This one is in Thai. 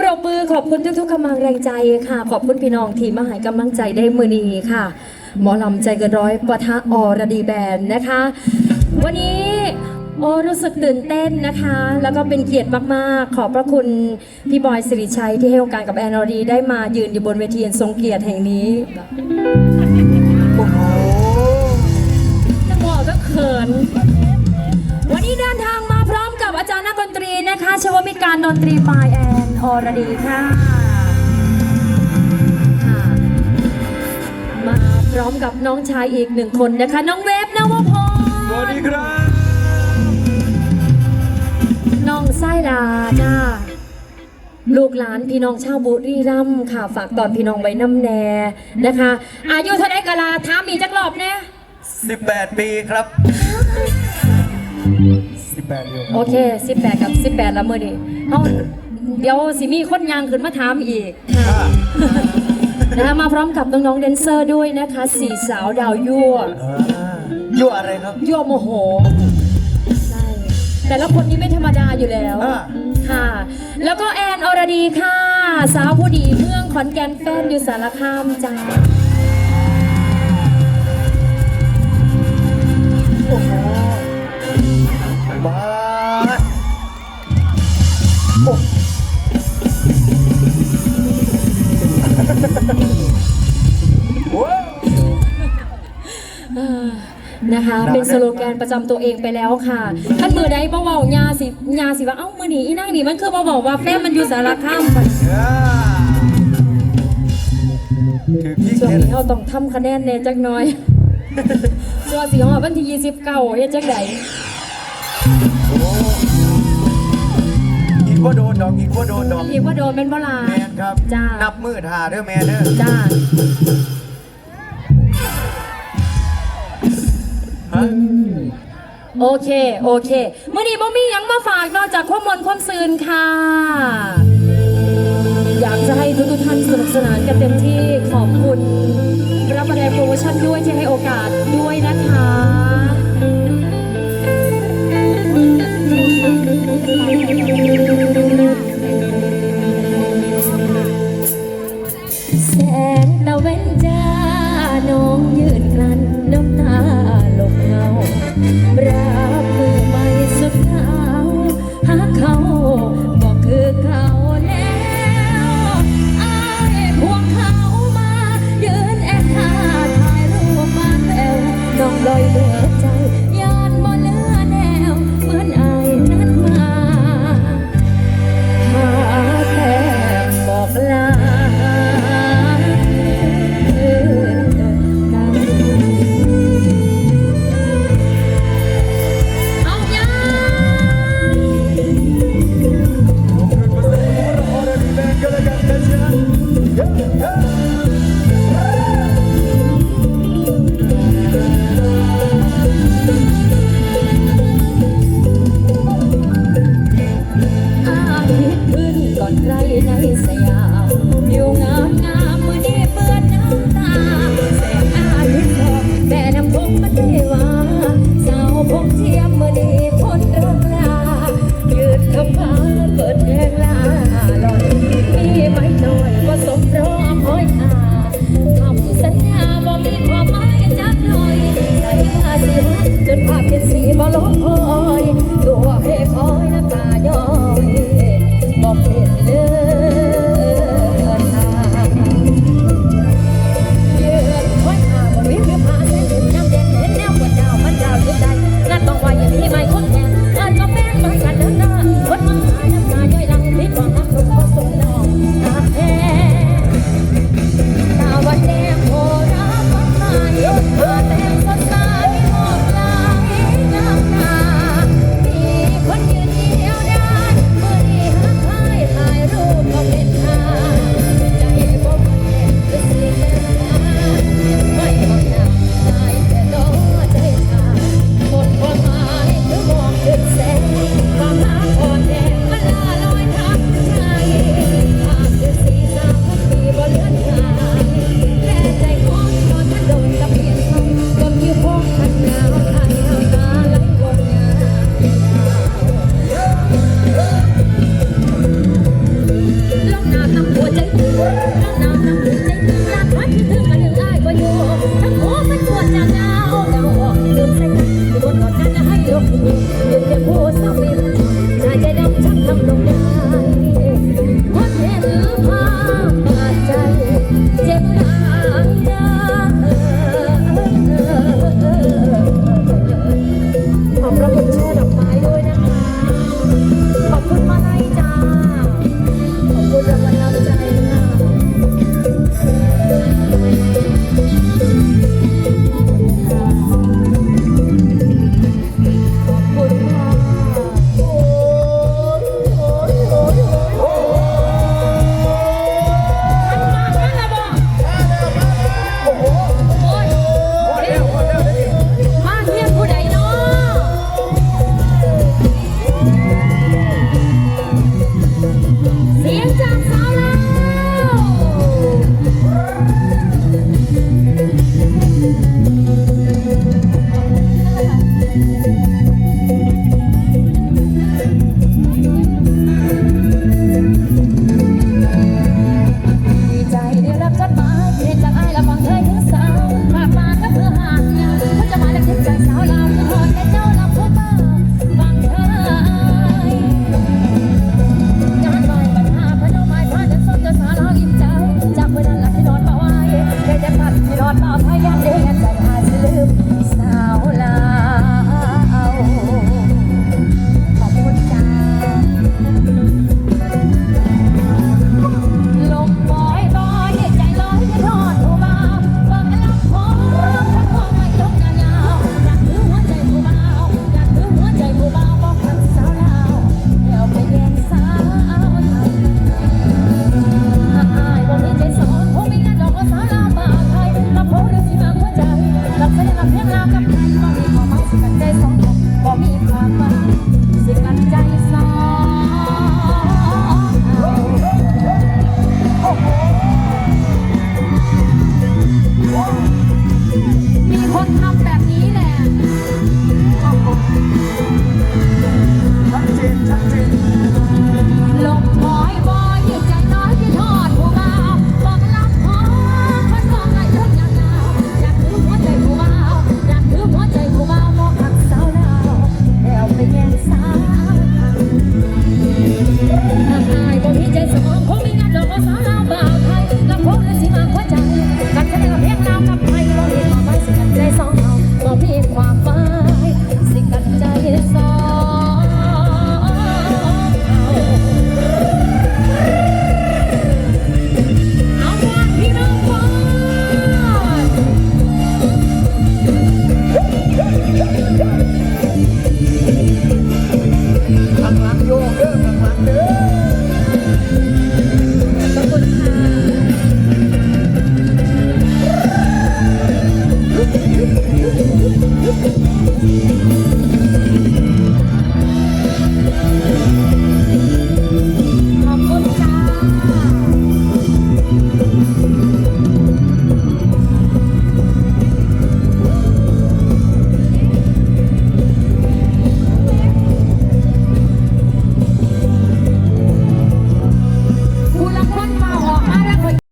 ปรบมือขอบคุณทุกๆกำลังแรงใจค่ะ ขอบคุณพี่น้องที่มาให้กำลังใจได้มือนีค่ะ หมอลำใจเกินร้อยปะทะอรดีแบนนะคะ วันนี้โอ้รู้สึกตื่นเต้นนะคะ แล้วก็เป็นเกียรติมากๆ ขอบพระคุณพี่บอยสิริชัยที่ให้โอกาสกับแอนอรีได้มายืนอยู่บนเวทีอันทรงเกียรติแห่งนี้โอ้โหจังหวะก็เขิน วันนี้เดินทางมาพร้อมกับอาจารย์นักดนตรีนะคะชวมิตรการดนตรีปายแอน อรดีค่ะค่ะ มาพร้อมกับน้องชายอีกหนึ่งคนนะคะ น้องเวฟนวพสวัสรดีครับน้องไส้ดาจ้าลูกหลานพี่น้องชาวบุรีรัมย์ค่ะ ฝากตอนพี่น้องไว้น้ำแน่นะคะ อายุเท่าไหรกะลาถามอีกจักรอบแน่18 ปีครับ 18อยู่โอเค 18 กับ 18 แล้วมื่อนี้เอา เดี๋ยวสิมีคนยางขึ้นมาถามอีกค่ะนะคะมาพร้อมกับน้องๆแดนเซอร์ด้วยนะคะสี่สาวดาวยั่วยั่วอะไรครับยั่วโมโหใช่แต่ละคนนี้ไม่ธรรมดาอยู่แล้วอ่าค่ะ แล้วก็แอนอรดีค่ะ สาวผู้ดีเมืองขอนแก่นแฟนอยู่สารคามจ้า นะคะ เป็นสโลแกนประจำตัวเองไปแล้วค่ะท่านมือใดบ่เว้ายาสิยาสิว่าเอ้ามือนี้อีนั่งนี่มันคือบ่บอกว่าแฟนมันอยู่สารคามอ่าถือที่ช่วงเข็นนี้เราต้องทำคะแนนแน่จักหน่อยตัวสีหอวันที่29เฮ็ดจังไดโอ้อีกว่าโดนดอกอีกว่าโดนดอกอีกว่าโดนเป็นบ่ลาแมนครับ จ้านับมือทาเด้อแมนเด้อจ้า โอเค โอเคมื่อนี้บ่มีหยังมาฝากนอกจากความมนต์ความซืนค่ะ อยากจะให้ทุกๆท่านสนุกสนานกันเต็มที่ขอบคุณรับประทานโปรโมชั่นด้วยที่ให้โอกาสด้วยนะคะแส คนเห็นภาพ มี